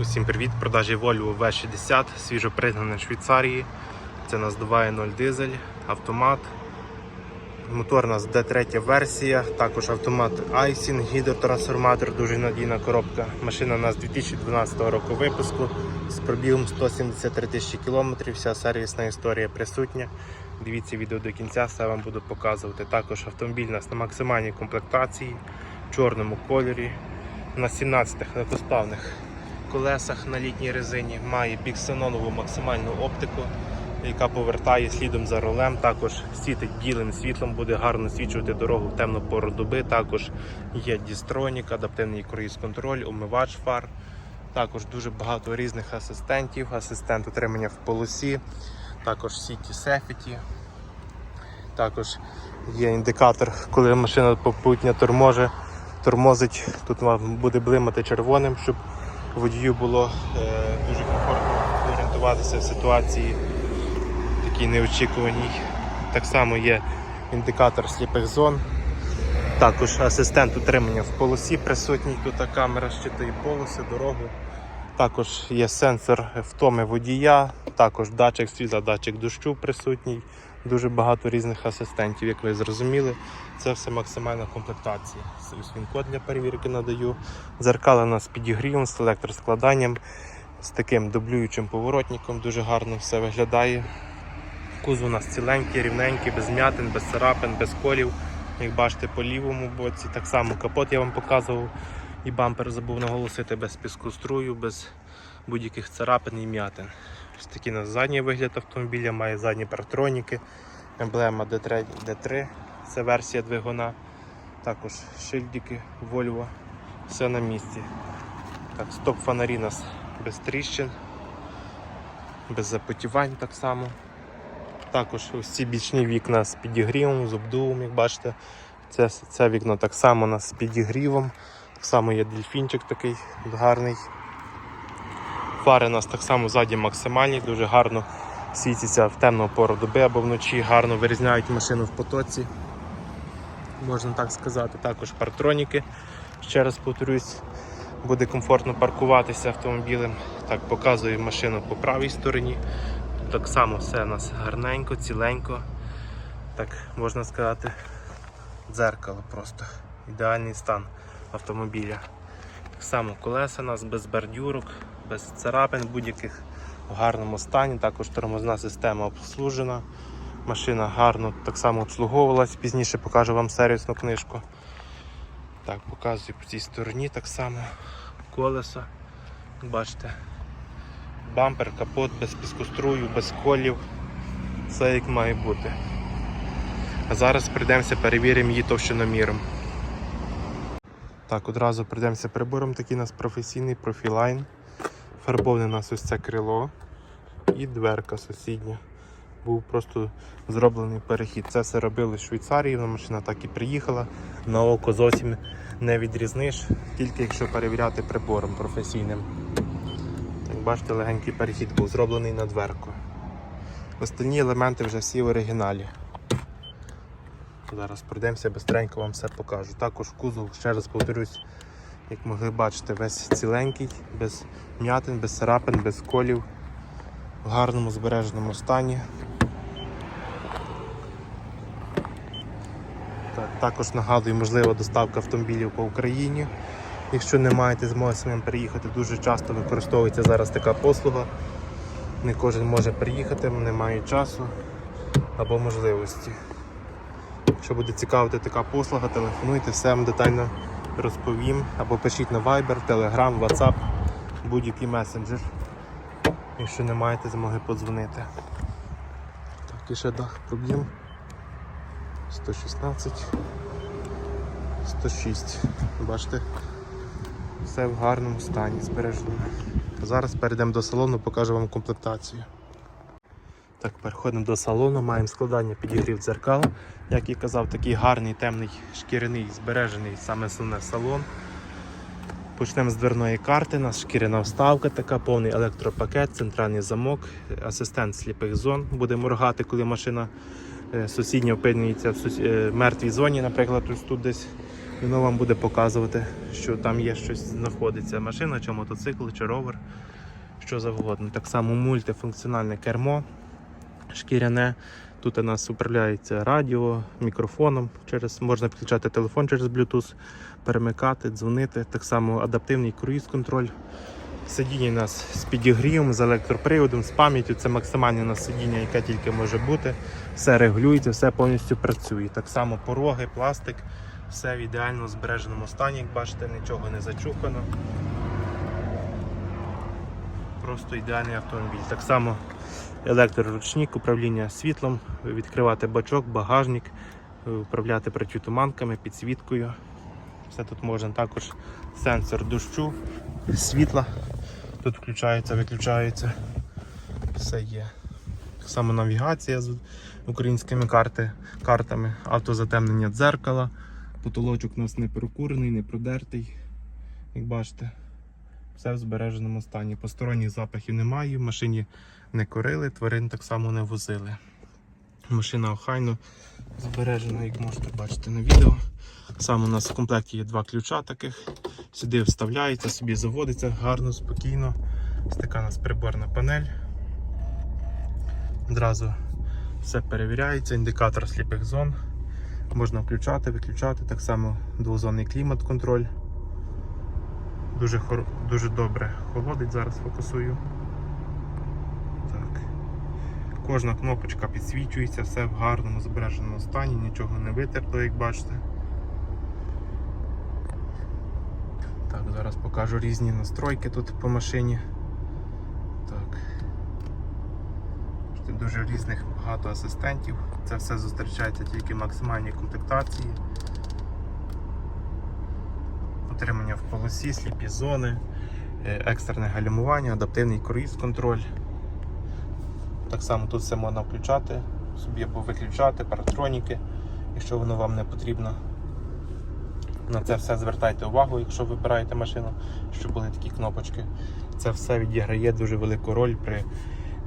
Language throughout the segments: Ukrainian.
Усім привіт! Продажі Volvo V60, свіжо пригнаний з Швейцарії. Це нас 2.0 дизель, автомат. Мотор у нас D3 версія, також автомат Айсін, гідротрансформатор, дуже надійна коробка. Машина у нас 2012 року випуску з пробігом 173 тисячі кілометрів. Вся сервісна історія присутня. Дивіться відео до кінця, все вам буду показувати. Також автомобіль у нас на максимальній комплектації, в чорному кольорі, на 17 легкосплавних колесах на літній резині, має біксенонову максимальну оптику, яка повертає слідом за рулем. Також світить білим світлом, буде гарно свічувати дорогу в темну пору доби. Також є дістронік, адаптивний круїз-контроль, умивач фар. Також дуже багато різних асистентів, асистент утримання в полосі, також City Safety. Також є індикатор, коли машина попутня торможе, тормозить. Тут буде блимати червоним, щоб водію було е, дуже комфортно орієнтуватися в ситуації такій неочікуваній. Так само є індикатор сліпих зон. Також асистент утримання в полосі присутній. Тут камера щитує полоси, дорогу. Також є сенсор втоми водія, також датчик світла, датчик дощу присутній. Дуже багато різних асистентів, як ви зрозуміли. Це все максимальна комплектація. Ось код для перевірки надаю. Нас з підігрівом, з електроскладанням, з таким дублюючим поворотником. Дуже гарно все виглядає. Кузов у нас ціленький, рівненький, без м'ятин, без царапин, без колів. Як бачите, по лівому боці. Так само капот я вам показував. І бампер забув наголосити без піску струю, без будь-яких царапин і м'ятин. Ось такий у нас задній вигляд автомобіля, має задні партроніки, емблема D3, D3, це версія двигуна. Також шильдики Volvo, все на місці. Так, стоп фонарі у нас без тріщин, без запотівань так само. Також ось ці бічні вікна з підігрівом, з обдувом, як бачите. Це, це вікно так само у нас з підігрівом. Так само є дельфінчик такий гарний. Фари у нас так само ззаді максимальні, дуже гарно світяться в темну пору доби або вночі, гарно вирізняють машину в потоці. Можна так сказати. Також партроніки. Ще раз повторюсь, буде комфортно паркуватися автомобілем. Так, показую машину по правій стороні. Так само все у нас гарненько, ціленько. Так можна сказати, дзеркало просто. Ідеальний стан автомобіля. Так само колеса у нас без бордюрок, без царапин будь-яких в гарному стані. Також тормозна система обслужена. Машина гарно так само обслуговувалась. Пізніше покажу вам сервісну книжку. Так, показую по цій стороні так само. Колеса. Бачите. Бампер, капот без піскострую, без колів. Все як має бути. А зараз прийдемося, перевіримо її товщиноміром. Так, одразу прийдемося прибором. Такий у нас професійний профілайн. Фарбоване у нас ось це крило і дверка сусідня. Був просто зроблений перехід. Це все робили в Швейцарії, вона машина так і приїхала. На око зовсім не відрізниш, тільки якщо перевіряти прибором професійним. Як бачите, легенький перехід був зроблений на дверку. Остальні елементи вже всі в оригіналі. Зараз пройдемося, бистренько вам все покажу. Також кузов, ще раз повторюсь, як могли бачити, весь ціленький, без м'ятин, без царапин, без колів, в гарному збереженому стані. Так, також нагадую, можлива доставка автомобілів по Україні. Якщо не маєте змоги самим приїхати, дуже часто використовується зараз така послуга. Не кожен може приїхати, не має часу або можливості. Якщо буде цікавити така послуга, телефонуйте, все вам детально розповім. Або пишіть на Viber, Telegram, WhatsApp, будь-який месенджер, якщо не маєте змоги подзвонити. Так, і ще дах проб'єм. 116, 106. Бачите, все в гарному стані збережено. Зараз перейдемо до салону, покажу вам комплектацію. Так, переходимо до салону, маємо складання підігрів дзеркал. Як і казав, такий гарний темний шкіряний збережений саме основне салон. Почнемо з дверної карти. У нас шкіряна вставка, така, повний електропакет, центральний замок, асистент сліпих зон. Буде моргати, коли машина е, сусідня опинюється в е, мертвій зоні, наприклад, ось тут десь воно вам буде показувати, що там є щось знаходиться. Машина, чи мотоцикл, чи ровер, що завгодно. Так само мультифункціональне кермо, шкіряне. Тут у нас управляється радіо, мікрофоном, через, можна підключати телефон через Bluetooth, перемикати, дзвонити. Так само адаптивний круїз-контроль. Сидіння у нас з підігрівом, з електроприводом, з пам'яттю. Це максимальне у нас сидіння, яке тільки може бути. Все регулюється, все повністю працює. Так само пороги, пластик, все в ідеально збереженому стані, як бачите, нічого не зачухано. Просто ідеальний автомобіль. Так само електроручник, управління світлом, відкривати бачок, багажник, управляти протитуманками, підсвіткою. Все тут можна також сенсор дощу, світла. Тут включається, виключається. Все є. Так само навігація з українськими карти, картами, автозатемнення дзеркала. Потолочок у нас не перекурений, не продертий. Як бачите, все в збереженому стані. Посторонніх запахів немає, в машині не курили, тварин так само не возили. Машина охайно збережена, як можете бачити на відео. Саме у нас в комплекті є два ключа таких. Сюди вставляється, собі заводиться гарно, спокійно. Ось така у нас приборна панель. Одразу все перевіряється, індикатор сліпих зон. Можна включати, виключати, так само двозонний клімат-контроль. Дуже, хор... Дуже добре холодить, зараз фокусую. Так. Кожна кнопочка підсвічується, все в гарному збереженому стані, нічого не витерто, як бачите. Так, зараз покажу різні настройки тут по машині. Так. Дуже різних багато асистентів. Це все зустрічається тільки в максимальній комплектації. Отримання в полосі, сліпі зони, е, екстрене гальмування, адаптивний круїз-контроль. Так само тут все можна включати, собі або виключати, паратроніки, якщо воно вам не потрібно. На це все звертайте увагу, якщо вибираєте машину, щоб були такі кнопочки. Це все відіграє дуже велику роль при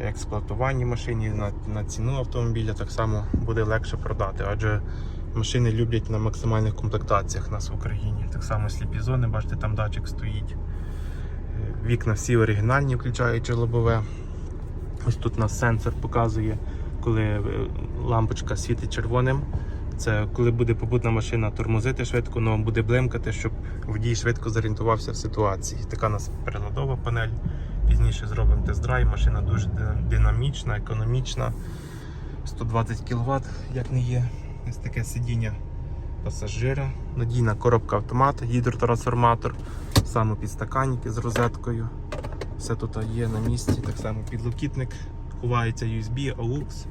експлуатуванні машини, на, на ціну автомобіля так само буде легше продати, адже машини люблять на максимальних комплектаціях нас в Україні. Так само сліпі зони, бачите, там датчик стоїть. Е, Вікна всі оригінальні, включаючи лобове. Ось тут у нас сенсор показує, коли е, лампочка світить червоним. Це коли буде попутна машина тормозити швидко, але буде блимкати, щоб водій швидко зорієнтувався в ситуації. Така у нас приладова панель. Пізніше зробимо тест-драйв. Машина дуже динамічна, економічна. 120 кВт, як не є. Ось таке сидіння пасажира. Надійна коробка автомат, гідротрансформатор, саме підстаканники з розеткою. Все тут є на місці, так само підлокітник, ховається USB, AUX.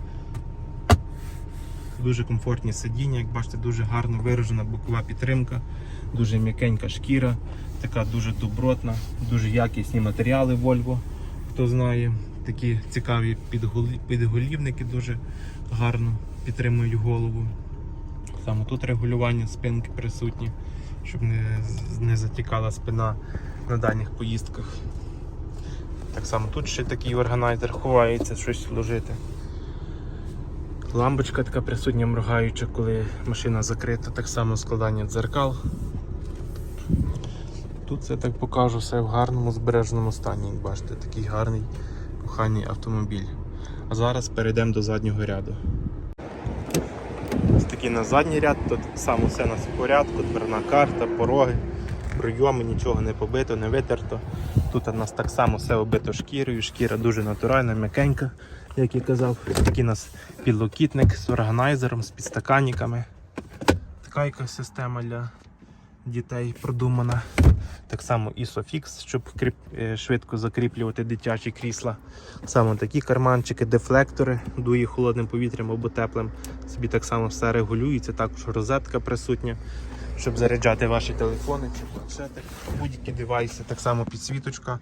Дуже комфортні сидіння, як бачите, дуже гарно виражена бокова підтримка, дуже м'якенька шкіра, така дуже добротна, дуже якісні матеріали Volvo, хто знає. Такі цікаві підголівники дуже гарно підтримують голову. Саме тут регулювання спинки присутні, щоб не, не затікала спина на дальніх поїздках. Так само тут ще такий органайзер ховається, щось вложити. Лампочка така присутня моргаюча, коли машина закрита, так само складання дзеркал. Тут все так покажу, все в гарному збереженому стані, як бачите, такий гарний коханий автомобіль. А зараз перейдемо до заднього ряду. Такий на задній ряд, тут саме все у нас в порядку, дверна карта, пороги, прийоми, нічого не побито, не витерто. Тут у нас так само все оббито шкірою, шкіра дуже натуральна, м'якенька, як я казав. Такий у нас підлокітник з органайзером, з підстаканниками. Така якась система для дітей продумана. Так само ISOFIX, щоб е, швидко закріплювати дитячі крісла. Саме такі карманчики, дефлектори, дує холодним повітрям або теплим. Собі так само все регулюється, також розетка присутня, щоб заряджати ваші телефони чи планшети, будь-які девайси, так само підсвіточка.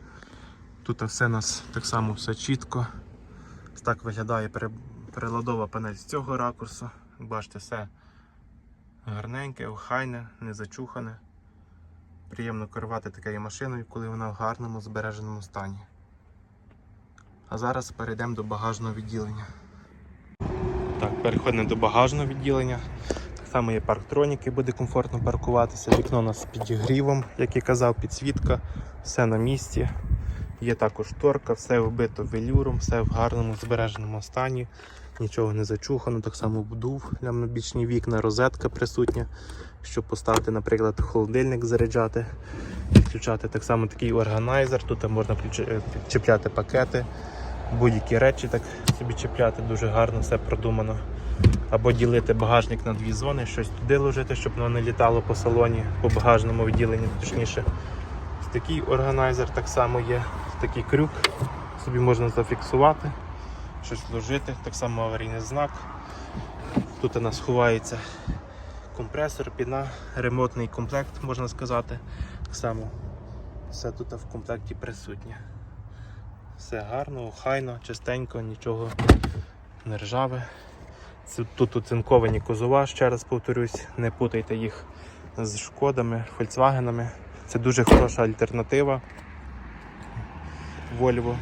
Тут все у нас так само все чітко. Так виглядає пере- приладова панель з цього ракурсу. Бачите, все гарненьке, охайне, не зачухане. Приємно керувати такою машиною, коли вона в гарному збереженому стані. А зараз перейдемо до багажного відділення. Так, переходимо до багажного відділення. Так само є парктроніки, буде комфортно паркуватися. Вікно у нас з підігрівом, як і казав, підсвітка, все на місці. Є також торка, все вбито велюром, все в гарному збереженому стані, нічого не зачухано, так само вбув лямнобічні вікна, розетка присутня, щоб поставити, наприклад, холодильник заряджати, підключати так само такий органайзер. Тут можна е, чіпляти пакети, будь-які речі так собі чіпляти, дуже гарно все продумано. Або ділити багажник на дві зони, щось туди ложити, щоб воно не літало по салоні, по багажному відділенні, точніше. Такий органайзер так само є, такий крюк, собі можна зафіксувати, щось вложити, так само аварійний знак. Тут у нас ховається компресор, піна, ремонтний комплект, можна сказати. Так само все тут в комплекті присутнє. Все гарно, охайно, чистенько, нічого не ржаве. Тут оцинковані кузова, ще раз повторюсь, не путайте їх з шкодами, фольксвагенами. Це дуже хороша альтернатива Volvo.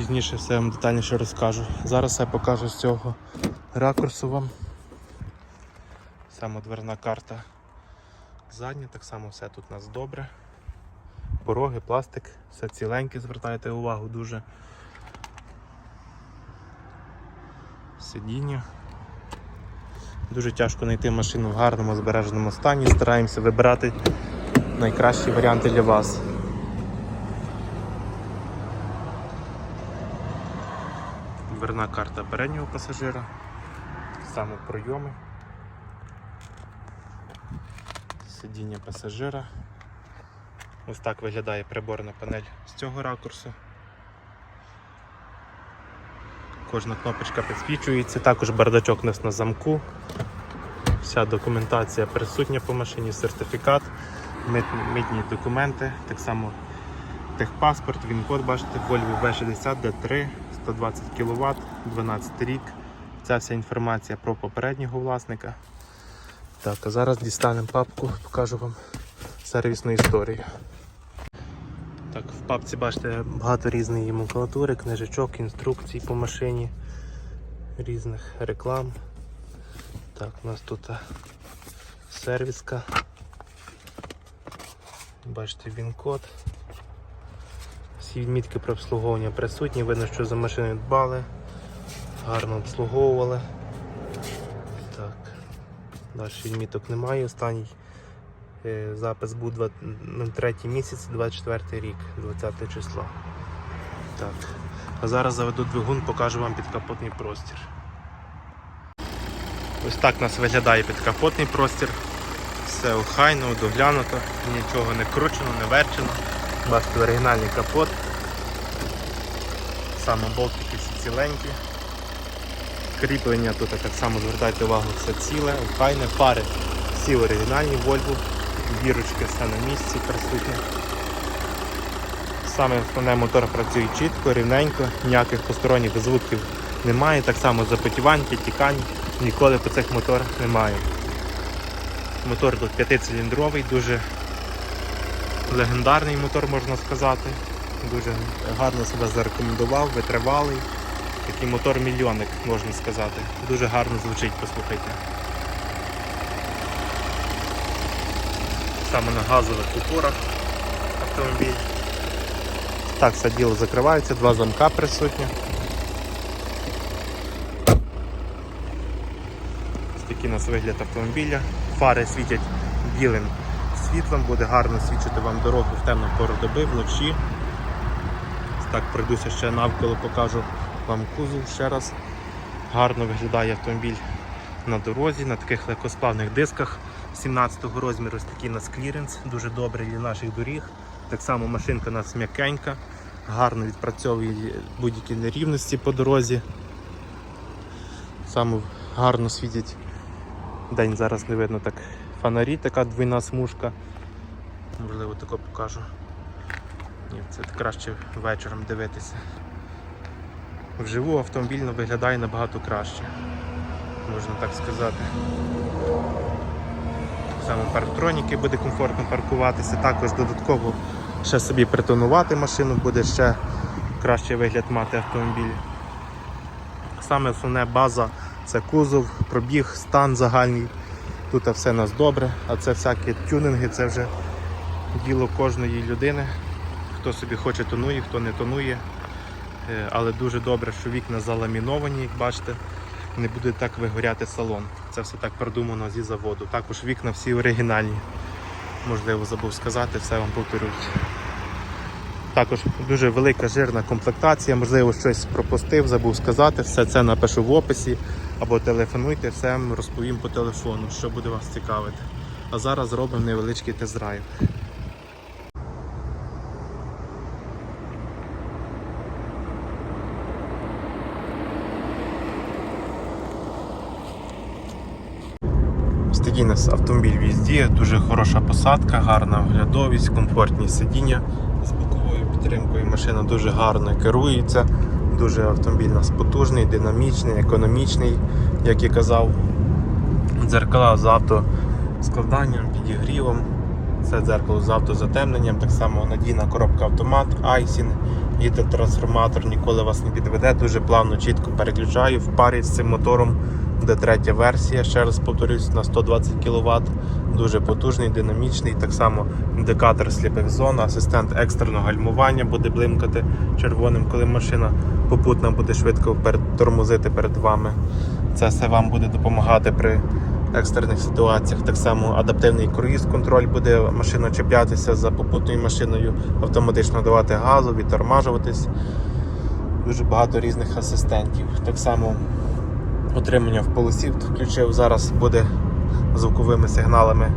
Пізніше все вам детальніше розкажу. Зараз я покажу з цього ракурсу вам. Самодверна карта задня, так само все тут у нас добре. Пороги, пластик, все ціленьке, звертайте увагу дуже. Сидіння. Дуже тяжко знайти машину в гарному збереженому стані. Стараємося вибирати найкращі варіанти для вас. Дверна карта переднього пасажира. Саме пройоми. Сидіння пасажира. Ось так виглядає приборна панель з цього ракурсу. Кожна кнопочка підсвічується, також бардачок у нас на замку. Вся документація присутня по машині, сертифікат, мит- митні документи, так само техпаспорт, він-код, бачите, Volvo V60 D3, 120 кВт, 12 рік. Ця вся інформація про попереднього власника. Так, а зараз дістанемо папку, покажу вам сервісну історію. Так, в папці бачите багато різної макулатури, книжечок, інструкцій по машині, різних реклам. Так, у нас тут сервіска. Бачите, він-код. Всі відмітки про обслуговування присутні, видно, що за машиною дбали, гарно обслуговували. Так, далі відміток немає. Останній е, запис був два- на третій місяць, 24 рік, 20 число. Так. А зараз заведу двигун, покажу вам підкапотний простір. Ось так у нас виглядає підкапотний простір. Все охайно, доглянуто, нічого не кручено, не верчено. Бачите, оригінальний капот. Саме болтики всі ціленькі. Кріплення тут так само звертайте увагу, все ціле, охайне, фари всі оригінальні Volvo, бірочки все на місці присутні. Саме основне мотор працює чітко, рівненько, ніяких посторонніх звуків немає, так само запотівань, підтікань, ніколи по цих моторах немає. Мотор тут п'ятициліндровий, дуже легендарний мотор, можна сказати. Дуже гарно себе зарекомендував, витривалий. Такий мотор мільйонник, можна сказати. Дуже гарно звучить, послухайте. Саме на газових упорах автомобіль. Так, все діло закривається, два замка присутні. Ось такий у нас вигляд автомобіля. Фари світять білим світлом, буде гарно свідчити вам дорогу в темну пору доби, вночі. Так, пройдуся ще навколо, покажу вам кузов ще раз. Гарно виглядає автомобіль на дорозі, на таких легкосплавних дисках 17-го розміру, ось такий у нас кліренс, дуже добрий для наших доріг. Так само машинка у нас м'якенька, гарно відпрацьовує будь-які нерівності по дорозі. Саме гарно світять день зараз не видно так фонарі, така двійна смужка. Можливо, тако покажу. Ні, це краще вечором дивитися. Вживу автомобіль виглядає набагато краще, можна так сказати. Саме парктроніки буде комфортно паркуватися, також додатково ще собі притонувати машину, буде ще кращий вигляд мати автомобіль. Саме основне база Це кузов, пробіг, стан загальний. Тут все у нас добре, а це всякі тюнинги, це вже діло кожної людини. Хто собі хоче тонує, хто не тонує. Е, Але дуже добре, що вікна заламіновані, як бачите, не буде так вигоряти салон. Це все так продумано зі заводу. Також вікна всі оригінальні. Можливо, забув сказати, все вам повторюсь. Також дуже велика жирна комплектація, можливо, щось пропустив, забув сказати. Все це напишу в описі або телефонуйте, все розповім по телефону, що буде вас цікавити. А зараз зробимо невеличкий тест-драйв. Ось у нас автомобіль в їзді, дуже хороша посадка, гарна оглядовість, комфортні сидіння з боковою підтримкою. Машина дуже гарно керується. Дуже автомобіль у нас потужний, динамічний, економічний, як і казав. Дзеркала з автоскладанням, підігрівом. Це дзеркало з автозатемненням, так само надійна коробка автомат, айсін, трансформатор ніколи вас не підведе, дуже плавно, чітко переключаю в парі з цим мотором. Буде третя версія, ще раз повторюсь, на 120 кВт. Дуже потужний, динамічний. Так само індикатор сліпих зон, асистент екстреного гальмування буде блимкати червоним, коли машина попутна буде швидко тормозити перед вами. Це все вам буде допомагати при екстрених ситуаціях. Так само адаптивний круїз-контроль буде машина чіплятися за попутною машиною, автоматично давати газу, відтормажуватись. Дуже багато різних асистентів. Так само отримання в полосі включив. Зараз буде звуковими сигналами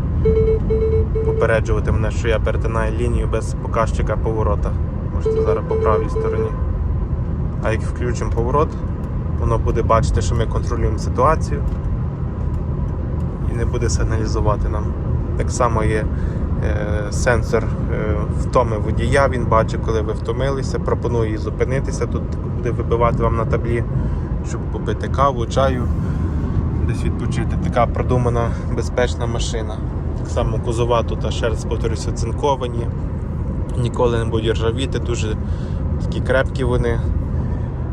попереджувати мене, що я перетинаю лінію без показчика поворота. Можете зараз по правій стороні. А як включимо поворот, воно буде бачити, що ми контролюємо ситуацію і не буде сигналізувати нам. Так само є е, сенсор е, втоми водія, він бачить, коли ви втомилися, пропонує зупинитися. Тут буде вибивати вам на таблі, щоб попити каву, чаю, десь відпочити. Така продумана безпечна машина. Так само кузова тут, раз повторюся, цинковані, ніколи не будуть ржавіти, дуже такі крепкі вони.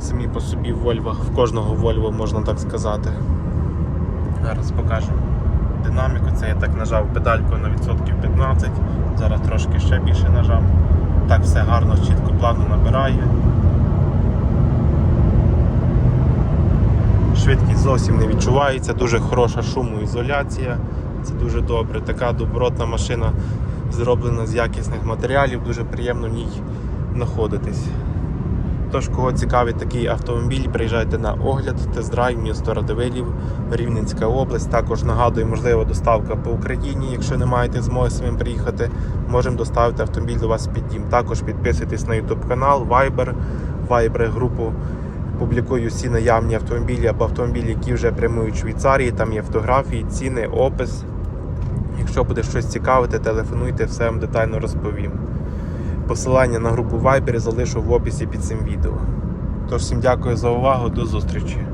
Самі по собі в в кожного Вольво можна так сказати. Зараз покажемо динаміку. Це я так нажав педальку на відсотків 15, зараз трошки ще більше нажав. Так все гарно, чітко, плавно набирає. Швидкість зовсім не відчувається, дуже хороша шумоізоляція. Це дуже добре. Така добротна машина зроблена з якісних матеріалів, дуже приємно в ній знаходитись. Тож, кого цікавить такий автомобіль, приїжджайте на огляд, тест-драйв, місто Радивилів, Рівненська область. Також нагадую, можливо, доставка по Україні. Якщо не маєте змоги самим приїхати, можемо доставити автомобіль до вас під дім. Також підписуйтесь на YouTube канал, Viber, Viber групу. Публікую всі наявні автомобілі або автомобілі, які вже прямують в Швейцарії. Там є фотографії, ціни, опис. Якщо буде щось цікавити, телефонуйте, все вам детально розповім. Посилання на групу Viber залишу в описі під цим відео. Тож всім дякую за увагу, до зустрічі!